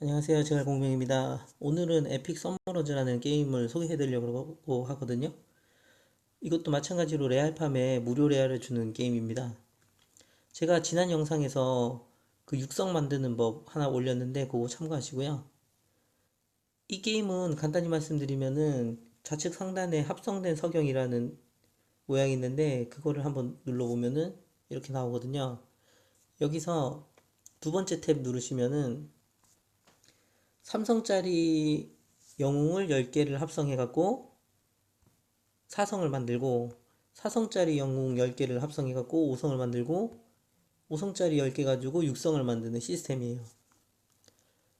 안녕하세요. 제가 공명입니다. 오늘은 에픽 서머러즈라는 게임을 소개해 드리려고 하거든요. 이것도 마찬가지로 레알팜에 무료 레알을 주는 게임입니다. 제가 지난 영상에서 그 육성 만드는 법 하나 올렸는데 그거 참고하시고요. 이 게임은 간단히 말씀드리면은 좌측 상단에 합성된 석영이라는 모양이 있는데 그거를 한번 눌러보면은 이렇게 나오거든요. 여기서 두 번째 탭 누르시면은 삼성짜리 영웅을 10개를 합성해 갖고 사성을 만들고 사성짜리 영웅 10개를 합성해 갖고 5성을 만들고 5성짜리 10개 가지고 6성을 만드는 시스템이에요.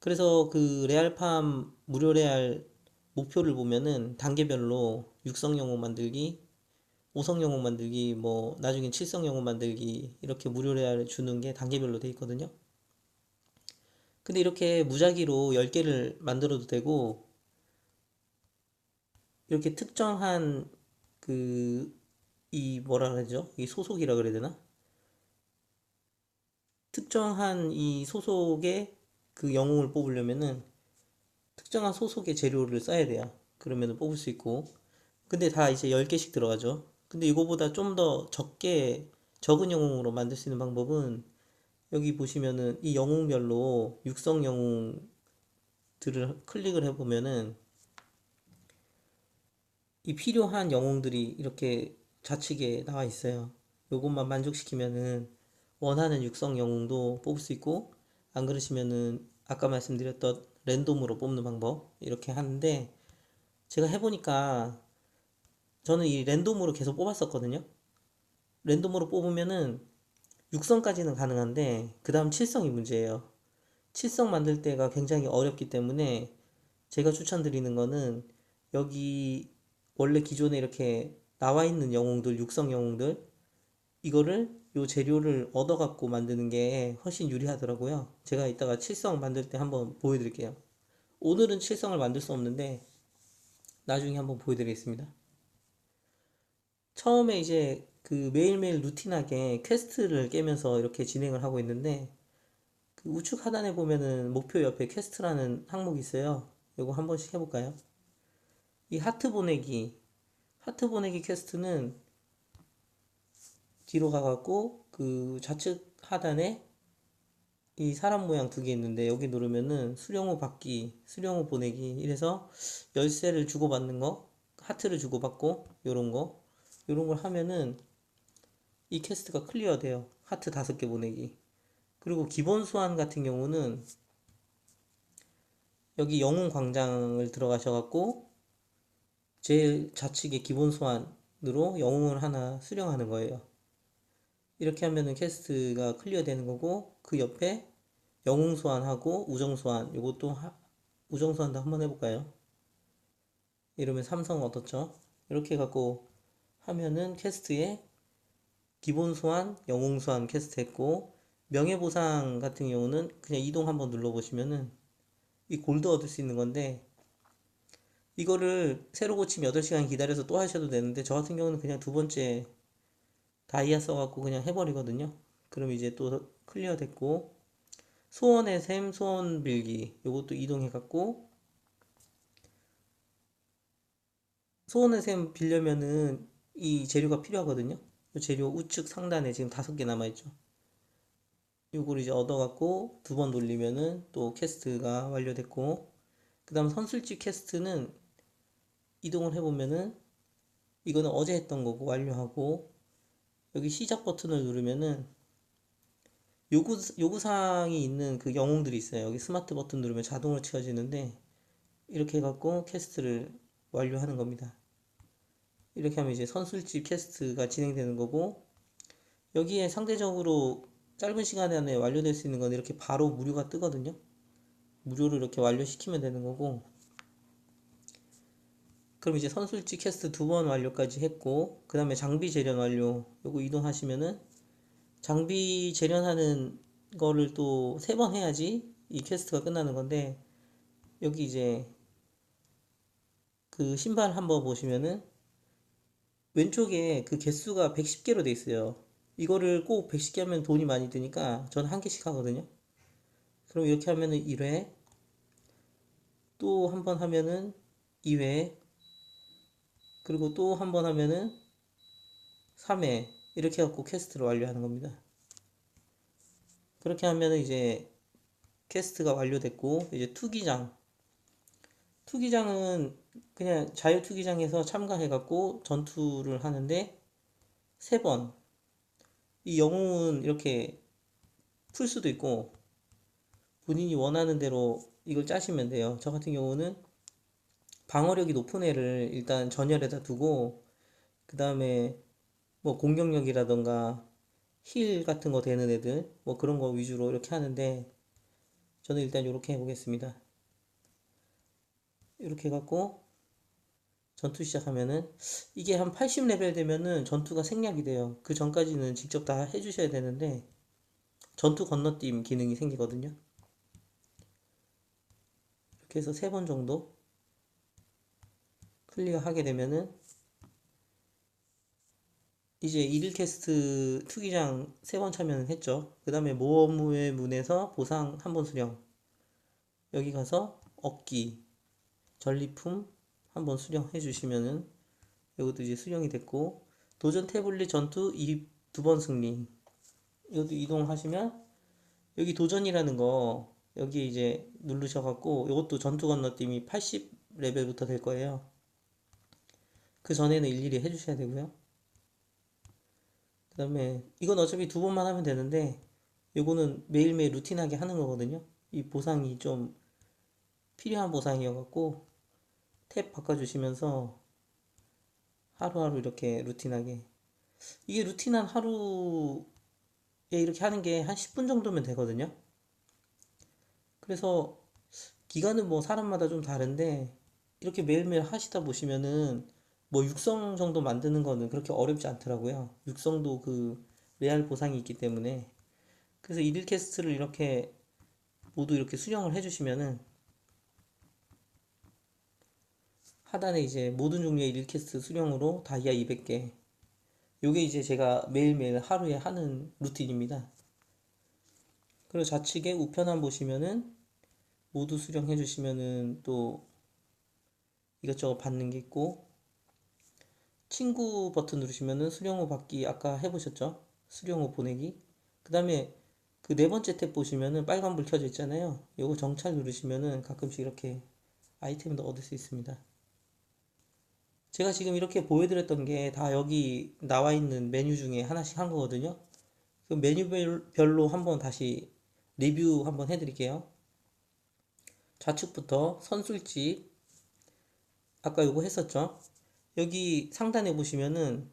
그래서 그 레알팜 무료 레알 목표를 보면은 단계별로 6성 영웅 만들기, 5성 영웅 만들기, 뭐 나중엔 7성 영웅 만들기 이렇게 무료 레알을 주는 게 단계별로 돼 있거든요. 근데 이렇게 무작위로 10개를 만들어도 되고 이렇게 특정한 그 이 뭐라 그러죠? 이 소속이라 그래야 되나? 특정한 이 소속의 그 영웅을 뽑으려면은 특정한 소속의 재료를 써야 돼요. 그러면은 뽑을 수 있고. 근데 다 이제 10개씩 들어가죠. 근데 이거보다 좀 더 적게 적은 영웅으로 만들 수 있는 방법은 여기 보시면은 이 영웅별로 육성 영웅들을 클릭을 해보면은 이 필요한 영웅들이 이렇게 좌측에 나와 있어요. 요것만 만족시키면은 원하는 육성 영웅도 뽑을 수 있고 안 그러시면은 아까 말씀드렸던 랜덤으로 뽑는 방법 이렇게 하는데 제가 해보니까 저는 이 랜덤으로 계속 뽑았었거든요. 랜덤으로 뽑으면은 6성까지는 가능한데 그 다음 7성이 문제예요. 7성 만들 때가 굉장히 어렵기 때문에 제가 추천드리는 거는 여기 원래 기존에 이렇게 나와 있는 영웅들, 육성 영웅들 이거를 요 재료를 얻어 갖고 만드는 게 훨씬 유리하더라고요. 제가 이따가 7성 만들 때 한번 보여 드릴게요. 오늘은 7성을 만들 수 없는데 나중에 한번 보여 드리겠습니다. 처음에 이제 그 매일매일 루틴하게 퀘스트를 깨면서 이렇게 진행을 하고 있는데 그 우측 하단에 보면은 목표 옆에 퀘스트라는 항목이 있어요. 이거 한 번씩 해볼까요? 이 하트 보내기 하트 보내기 퀘스트는 뒤로 가갖고 그 좌측 하단에 이 사람 모양 두 개 있는데 여기 누르면은 수령호 받기, 수령호 보내기 이래서 열쇠를 주고받는 거, 하트를 주고받고 요런 거 요런 걸 하면은 이 퀘스트가 클리어 돼요. 하트 다섯 개 보내기. 그리고 기본 소환 같은 경우는 여기 영웅 광장을 들어가셔갖고 제 좌측에 기본 소환으로 영웅을 하나 수령하는 거예요. 이렇게 하면은 퀘스트가 클리어 되는 거고 그 옆에 영웅 소환하고 우정 소환 이것도 우정 소환도 한번 해볼까요? 이러면 삼성 얻었죠? 이렇게 갖고 하면은 퀘스트에 기본 소환, 영웅 소환 퀘스트 했고 명예보상 같은 경우는 그냥 이동 한번 눌러보시면은 이 골드 얻을 수 있는 건데 이거를 새로 고치면 8시간 기다려서 또 하셔도 되는데 저 같은 경우는 그냥 두 번째 다이아 써갖고 그냥 해버리거든요. 그럼 이제 또 클리어 됐고 소원의 샘, 소원 빌기 요것도 이동해갖고 소원의 샘 빌려면은 이 재료가 필요하거든요 재료 우측 상단에 지금 다섯 개 남아있죠. 요걸 이제 얻어갖고 두 번 돌리면은 또 캐스트가 완료됐고 그 다음 선술집 캐스트는 이동을 해보면은 이거는 어제 했던 거고 완료하고 여기 시작 버튼을 누르면은 요구, 요구사항이 있는 그 영웅들이 있어요. 여기 스마트 버튼 누르면 자동으로 채워지는데 이렇게 해갖고 캐스트를 완료하는 겁니다. 이렇게 하면 이제 선술집 캐스트가 진행되는 거고 여기에 상대적으로 짧은 시간 안에 완료될 수 있는 건 이렇게 바로 무료가 뜨거든요. 무료로 이렇게 완료시키면 되는 거고 그럼 이제 선술집 캐스트 두 번 완료까지 했고 그 다음에 장비 재련 완료 요거 이동하시면은 장비 재련하는 거를 또 세 번 해야지 이 퀘스트가 끝나는 건데 여기 이제 그 신발 한번 보시면은 왼쪽에 그 개수가 110개로 돼 있어요. 이거를 꼭 110개 하면 돈이 많이 드니까 저는 한 개씩 하거든요. 그럼 이렇게 하면은 1회, 또 한 번 하면은 2회 그리고 또 한 번 하면은 3회 이렇게 해갖고 퀘스트를 완료하는 겁니다. 그렇게 하면은 이제 퀘스트가 완료됐고 이제 투기장 투기장은 그냥 자유 투기장에서 참가해갖고 전투를 하는데 세 번 이 영웅은 이렇게 풀 수도 있고 본인이 원하는 대로 이걸 짜시면 돼요. 저 같은 경우는 방어력이 높은 애를 일단 전열에다 두고 그 다음에 뭐 공격력이라던가 힐 같은 거 되는 애들 뭐 그런 거 위주로 이렇게 하는데 저는 일단 이렇게 해보겠습니다. 이렇게 해갖고 전투 시작하면은 이게 한 80레벨 되면은 전투가 생략이 돼요. 그 전까지는 직접 다 해주셔야 되는데 전투 건너뛰임 기능이 생기거든요. 이렇게 해서 세 번 정도 클리어 하게 되면은 이제 일일 캐스트 투기장 세 번 참여는 했죠. 그 다음에 모험의 문에서 보상 한 번 수령. 여기 가서 얻기, 전리품 한번 수령해 주시면은 이것도 이제 수령이 됐고 도전 태블릿 전투 두 번 승리. 이것도 이동하시면 여기 도전이라는 거 여기 이제 누르셔갖고 이것도 전투 건너뛰기 80레벨부터 될 거예요. 그 전에는 일일이 해주셔야 되고요. 그 다음에 이건 어차피 두 번만 하면 되는데 요거는 매일매일 루틴하게 하는 거거든요. 이 보상이 좀 필요한 보상이어갖고 탭 바꿔주시면서 하루하루 이렇게 루틴하게 이게 루틴한 하루에 이렇게 하는 게 한 10분 정도면 되거든요. 그래서 기간은 뭐 사람마다 좀 다른데 이렇게 매일매일 하시다 보시면은 뭐 육성 정도 만드는 거는 그렇게 어렵지 않더라고요. 육성도 그 레알 보상이 있기 때문에 그래서 일일 캐스트를 이렇게 모두 이렇게 수령을 해주시면은 하단에 이제 모든 종류의 일일 캐스트 수령으로 다이아 200개 요게 이제 제가 매일매일 하루에 하는 루틴입니다. 그리고 좌측에 우편함 보시면은 모두 수령해 주시면은 또 이것저것 받는 게 있고 친구 버튼 누르시면은 수령 후 받기 아까 해보셨죠? 수령 후 보내기 그 다음에 그 네 번째 탭 보시면은 빨간불 켜져 있잖아요 요거 정찰 누르시면은 가끔씩 이렇게 아이템도 얻을 수 있습니다 제가 지금 이렇게 보여드렸던 게 다 여기 나와 있는 메뉴 중에 하나씩 한 거거든요. 그 메뉴별로 한번 다시 리뷰 한번 해드릴게요. 좌측부터 선술집 아까 요거 했었죠? 여기 상단에 보시면은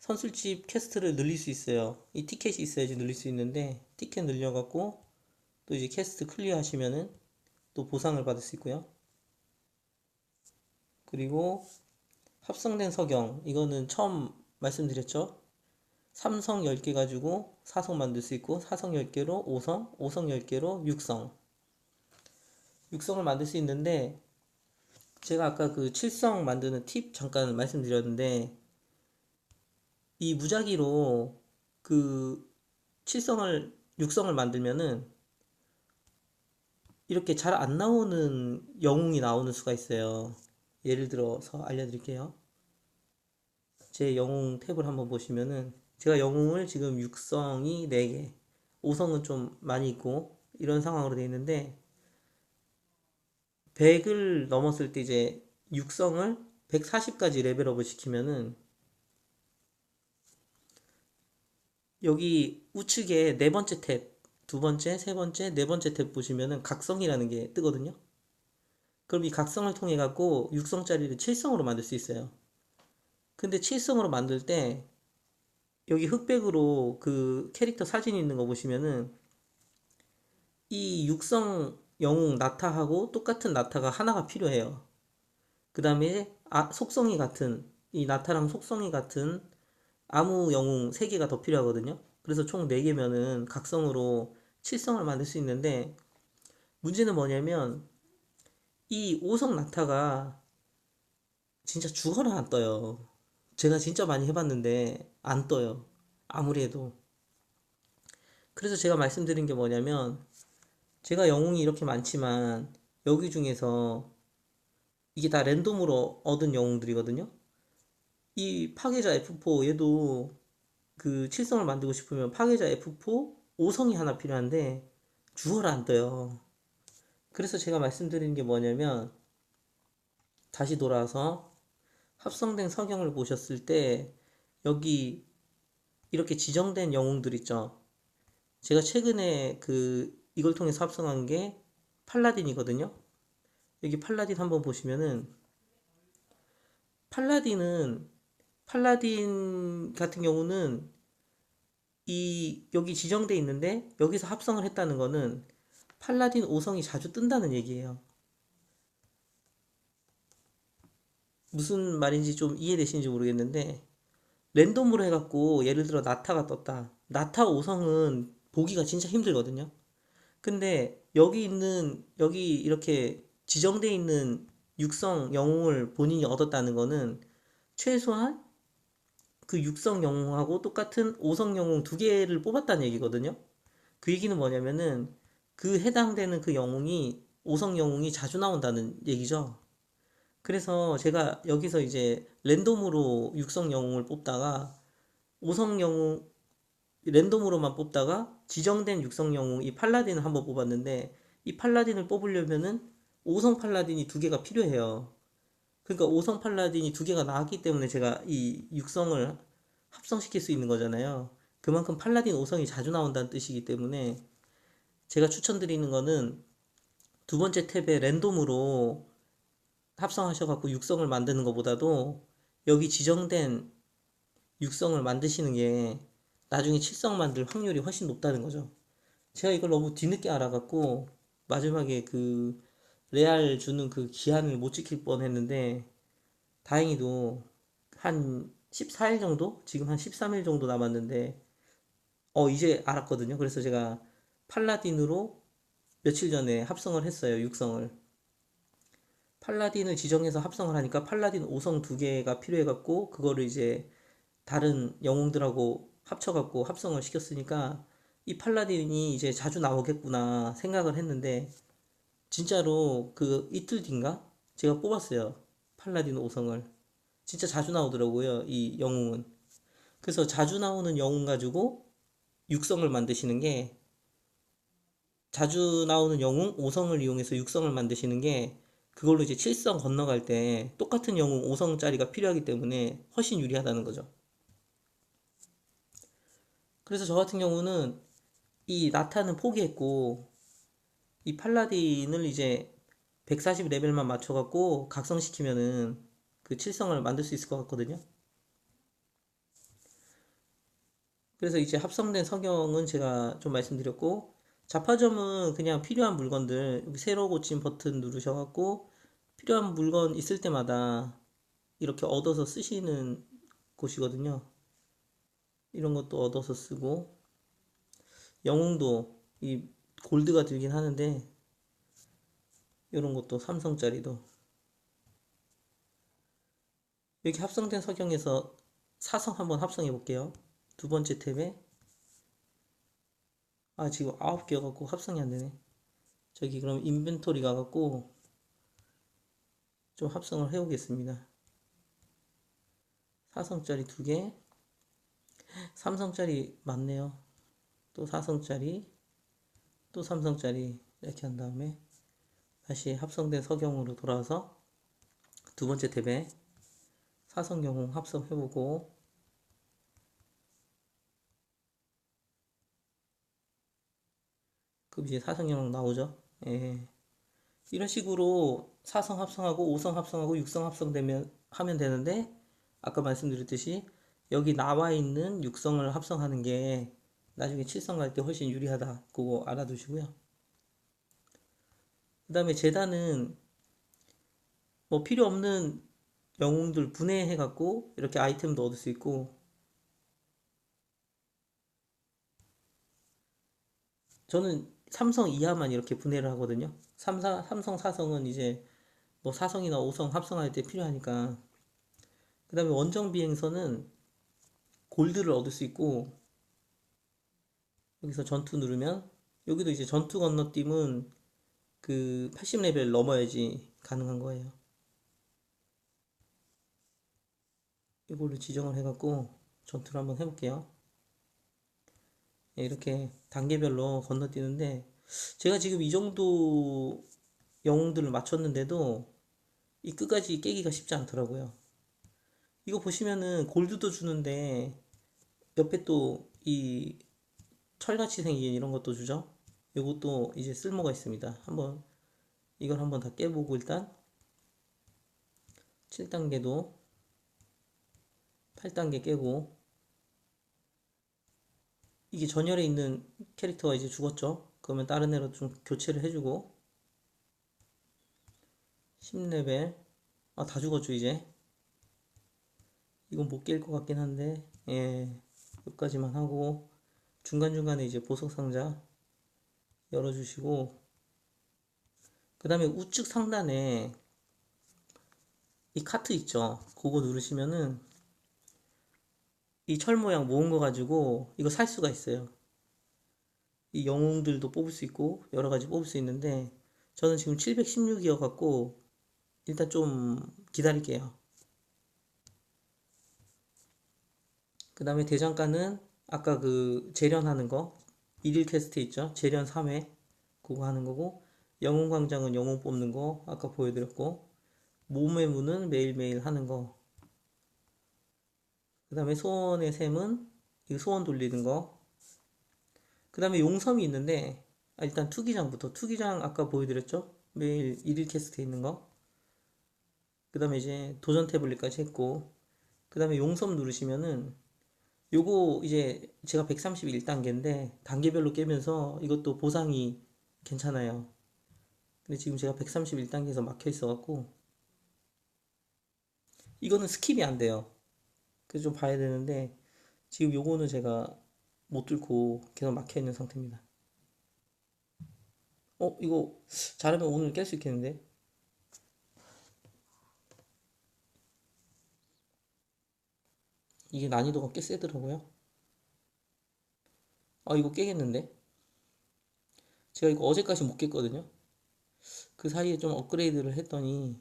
선술집 캐스트를 늘릴 수 있어요. 이 티켓이 있어야지 늘릴 수 있는데 티켓 늘려갖고 또 이제 캐스트 클리어 하시면은 또 보상을 받을 수 있고요. 그리고 합성된 석영. 이거는 처음 말씀드렸죠? 삼성 10개 가지고 사성 만들 수 있고 사성 10개로 5성, 5성 10개로 6성. 육성을 만들 수 있는데 제가 아까 그 칠성 만드는 팁 잠깐 말씀드렸는데 이 무작위로 그 칠성을 육성을 만들면은 이렇게 잘 안 나오는 영웅이 나오는 수가 있어요. 예를 들어서 알려드릴게요. 제 영웅 탭을 한번 보시면은 제가 영웅을 지금 육성이 4개, 5성은 좀 많이 있고 이런 상황으로 되어 있는데 100을 넘었을 때 이제 육성을 140까지 레벨업을 시키면은 여기 우측에 네 번째 탭, 두 번째, 세 번째, 네 번째 탭 보시면은 각성이라는 게 뜨거든요. 그럼 이 각성을 통해 갖고 육성짜리를 7성으로 만들 수 있어요. 근데 7성으로 만들 때 여기 흑백으로 그 캐릭터 사진 있는 거 보시면은 이 육성 영웅 나타하고 똑같은 나타가 하나가 필요해요. 그 다음에 아, 속성이 같은 이 나타랑 속성이 같은 아무 영웅 3개가 더 필요하거든요. 그래서 총 4개면은 각성으로 7성을 만들 수 있는데 문제는 뭐냐면 이 5성 나타가 진짜 죽어라 안 떠요. 제가 진짜 많이 해봤는데 안 떠요. 아무리 해도. 그래서 제가 말씀드린 게 뭐냐면 제가 영웅이 이렇게 많지만 여기 중에서 이게 다 랜덤으로 얻은 영웅들이거든요. 이 파괴자 F4 얘도 그 칠성을 만들고 싶으면 파괴자 F4 5성이 하나 필요한데 주어를 안 떠요. 그래서 제가 말씀드리는 게 뭐냐면 다시 돌아와서 합성된 석영을 보셨을 때 여기 이렇게 지정된 영웅들 있죠. 제가 최근에 그 이걸 통해서 합성한 게 팔라딘이거든요. 여기 팔라딘 한번 보시면은 팔라딘은 팔라딘 같은 경우는 이 여기 지정돼 있는데 여기서 합성을 했다는 거는 팔라딘 5성이 자주 뜬다는 얘기예요. 무슨 말인지 좀 이해되시는지 모르겠는데 랜덤으로 해갖고 예를 들어 나타가 떴다. 나타 5성은 보기가 진짜 힘들거든요. 근데 여기 있는 여기 이렇게 지정돼 있는 육성 영웅을 본인이 얻었다는 거는 최소한 그 육성 영웅하고 똑같은 5성 영웅 두 개를 뽑았다는 얘기거든요. 그 얘기는 뭐냐면은 그 해당되는 그 영웅이 5성 영웅이 자주 나온다는 얘기죠. 그래서 제가 여기서 이제 랜덤으로 육성 영웅을 뽑다가 5성 영웅 랜덤으로만 뽑다가 지정된 육성 영웅 이 팔라딘을 한번 뽑았는데 이 팔라딘을 뽑으려면은 5성 팔라딘이 두 개가 필요해요. 그러니까 5성 팔라딘이 두 개가 나왔기 때문에 제가 이 육성을 합성시킬 수 있는 거잖아요. 그만큼 팔라딘 5성이 자주 나온다는 뜻이기 때문에 제가 추천드리는 거는 두 번째 탭에 랜덤으로 합성하셔갖고 육성을 만드는 것보다도 여기 지정된 육성을 만드시는 게 나중에 칠성 만들 확률이 훨씬 높다는 거죠. 제가 이걸 너무 뒤늦게 알아갖고 마지막에 그 레알 주는 그 기한을 못 지킬 뻔 했는데 다행히도 한 14일 정도? 지금 한 13일 정도 남았는데 어 이제 알았거든요. 그래서 제가 팔라딘으로 며칠 전에 합성을 했어요. 육성을. 팔라딘을 지정해서 합성을 하니까 팔라딘 5성 두 개가 필요해갖고 그거를 이제 다른 영웅들하고 합쳐갖고 합성을 시켰으니까 이 팔라딘이 이제 자주 나오겠구나 생각을 했는데 진짜로 그 이틀 뒤인가 제가 뽑았어요 팔라딘 5성을 진짜 자주 나오더라고요 이 영웅은 그래서 자주 나오는 영웅 가지고 육성을 만드시는 게 자주 나오는 영웅 5성을 이용해서 육성을 만드시는 게 그걸로 이제 7성 건너갈 때 똑같은 영웅 5성짜리가 필요하기 때문에 훨씬 유리하다는 거죠. 그래서 저 같은 경우는 이 나타는 포기했고 이 팔라딘을 이제 140 레벨만 맞춰갖고 각성시키면은 그 7성을 만들 수 있을 것 같거든요. 그래서 이제 합성된 성경은 제가 좀 말씀드렸고 자파점은 그냥 필요한 물건들 여기 새로 고친 버튼 누르셔갖고 필요한 물건 있을 때마다 이렇게 얻어서 쓰시는 곳이거든요. 이런 것도 얻어서 쓰고 영웅도 이 골드가 들긴 하는데 이런 것도 삼성짜리도 여기 합성된 석영에서 사성 한번 합성해 볼게요. 두 번째 탭에 아 지금 아홉 개여갖고 합성이 안 되네. 저기 그럼 인벤토리 가갖고 좀 합성을 해오겠습니다. 사성짜리 두 개, 삼성짜리 맞네요. 또 사성짜리, 또 삼성짜리 이렇게 한 다음에 다시 합성된 석영으로 돌아와서 두 번째 탭에 사성영웅 합성해보고 그럼 이제 사성영웅 나오죠. 예. 이런 식으로 사성 합성하고 오성 합성하고 육성 합성되면 하면 되는데 아까 말씀드렸듯이 여기 나와 있는 육성을 합성하는 게 나중에 칠성 갈 때 훨씬 유리하다. 그거 알아두시고요. 그 다음에 재단은 뭐 필요 없는 영웅들 분해해 갖고 이렇게 아이템도 얻을 수 있고 저는 삼성 이하만 이렇게 분해를 하거든요. 삼사, 삼성 사성은 이제 뭐 사성이나 오성 합성할 때 필요하니까 그 다음에 원정 비행선은 골드를 얻을 수 있고 여기서 전투 누르면 여기도 이제 전투 건너뛰면 그 80레벨 넘어야지 가능한 거예요. 이걸로 지정을 해갖고 전투를 한번 해볼게요. 예, 이렇게 단계별로 건너뛰는데 제가 지금 이 정도 영웅들을 맞췄는데도 이 끝까지 깨기가 쉽지 않더라고요. 이거 보시면은 골드도 주는데 옆에 또 이 철같이 생긴 이런 것도 주죠. 이것도 이제 쓸모가 있습니다. 한번 이걸 한번 다 깨보고 일단 7단계도 8단계 깨고 이게 전열에 있는 캐릭터가 이제 죽었죠. 그러면 다른 애로 좀 교체를 해주고. 10레벨. 아 다 죽었죠 이제. 이건 못 깰 것 같긴 한데 예. 여기까지만 하고. 중간중간에 이제 보석 상자 열어주시고. 그 다음에 우측 상단에 이 카트 있죠. 그거 누르시면은 이 철 모양 모은 거 가지고 이거 살 수가 있어요. 이 영웅들도 뽑을 수 있고 여러 가지 뽑을 수 있는데 저는 지금 716이어 갖고 일단 좀 기다릴게요. 그 다음에 대장간은 아까 그 재련하는 거 일일 퀘스트 있죠? 재련 3회 그거 하는 거고 영웅광장은 영웅 뽑는 거 아까 보여드렸고 몸의 문은 매일매일 하는 거 그 다음에 소원의 샘은 이 소원 돌리는 거. 그 다음에 용섬이 있는데, 아, 일단 투기장부터. 투기장 아까 보여드렸죠? 매일 일일 캐스트에 있는 거. 그 다음에 이제 도전 태블릿까지 했고, 그 다음에 용섬 누르시면은, 요거 이제 제가 131단계인데, 단계별로 깨면서 이것도 보상이 괜찮아요. 근데 지금 제가 131단계에서 막혀 있어갖고, 이거는 스킵이 안 돼요. 그래서 좀 봐야 되는데 지금 요거는 제가 못 뚫고 계속 막혀 있는 상태입니다. 어 이거 잘하면 오늘 깰 수 있겠는데? 이게 난이도가 꽤 세더라고요. 아 이거 깨겠는데? 제가 이거 어제까지 못 깼거든요. 그 사이에 좀 업그레이드를 했더니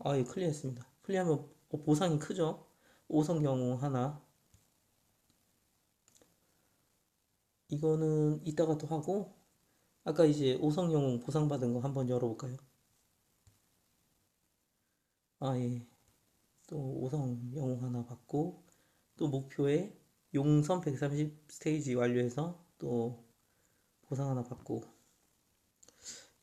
아 이거 클리어했습니다. 클리어하면 어, 보상이 크죠? 5성 영웅 하나. 이거는 이따가 또 하고 아까 이제 5성 영웅 보상받은 거 한번 열어볼까요? 아 예. 또 5성 영웅 하나 받고 또 목표에 용선 130 스테이지 완료해서 또 보상 하나 받고.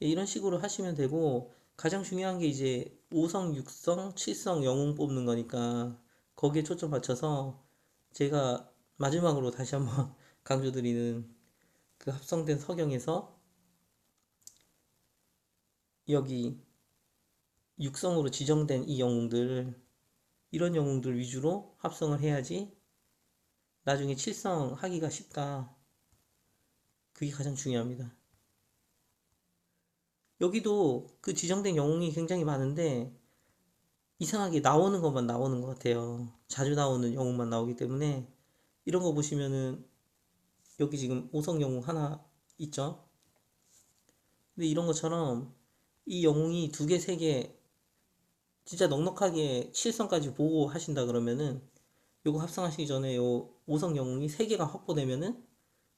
예, 이런 식으로 하시면 되고 가장 중요한 게 이제 5성, 6성, 7성 영웅 뽑는 거니까 거기에 초점 맞춰서 제가 마지막으로 다시 한번 강조드리는 그 합성된 석영에서 여기 육성으로 지정된 이 영웅들 이런 영웅들 위주로 합성을 해야지 나중에 칠성 하기가 쉽다. 그게 가장 중요합니다. 여기도 그 지정된 영웅이 굉장히 많은데 이상하게 나오는 것만 나오는 것 같아요. 자주 나오는 영웅만 나오기 때문에 이런 거 보시면은 여기 지금 오성 영웅 하나 있죠? 근데 이런 것처럼 이 영웅이 두 개, 세 개 진짜 넉넉하게 실성까지 보고 하신다 그러면은 요거 합성하시기 전에 요 오성 영웅이 세 개가 확보되면은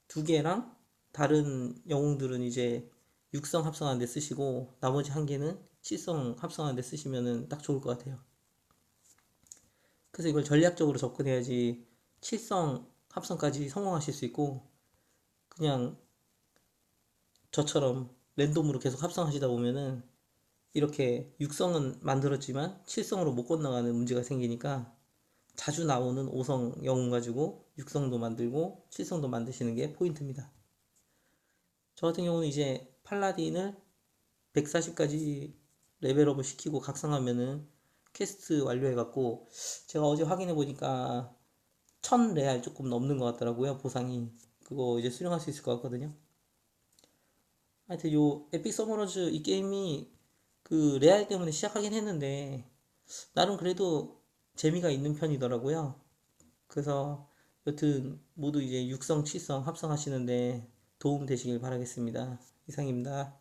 두 개랑 다른 영웅들은 이제 육성 합성하는 데 쓰시고 나머지 한 개는 칠성 합성하는 데 쓰시면은 딱 좋을 것 같아요. 그래서 이걸 전략적으로 접근해야지 칠성 합성까지 성공하실 수 있고 그냥 저처럼 랜덤으로 계속 합성하시다 보면은 이렇게 육성은 만들었지만 칠성으로 못 건너가는 문제가 생기니까 자주 나오는 5성 영웅 가지고 육성도 만들고 칠성도 만드시는 게 포인트입니다. 저 같은 경우는 이제 팔라딘을 140까지 레벨업을 시키고 각성하면은 퀘스트 완료해갖고 제가 어제 확인해 보니까 1000 레알 조금 넘는 것 같더라고요 보상이 그거 이제 수령할 수 있을 것 같거든요 하여튼 요 에픽 서머너즈 이 게임이 그 레알 때문에 시작하긴 했는데 나름 그래도 재미가 있는 편이더라고요 그래서 여튼 모두 이제 육성, 칠성 합성하시는데 도움 되시길 바라겠습니다. 이상입니다.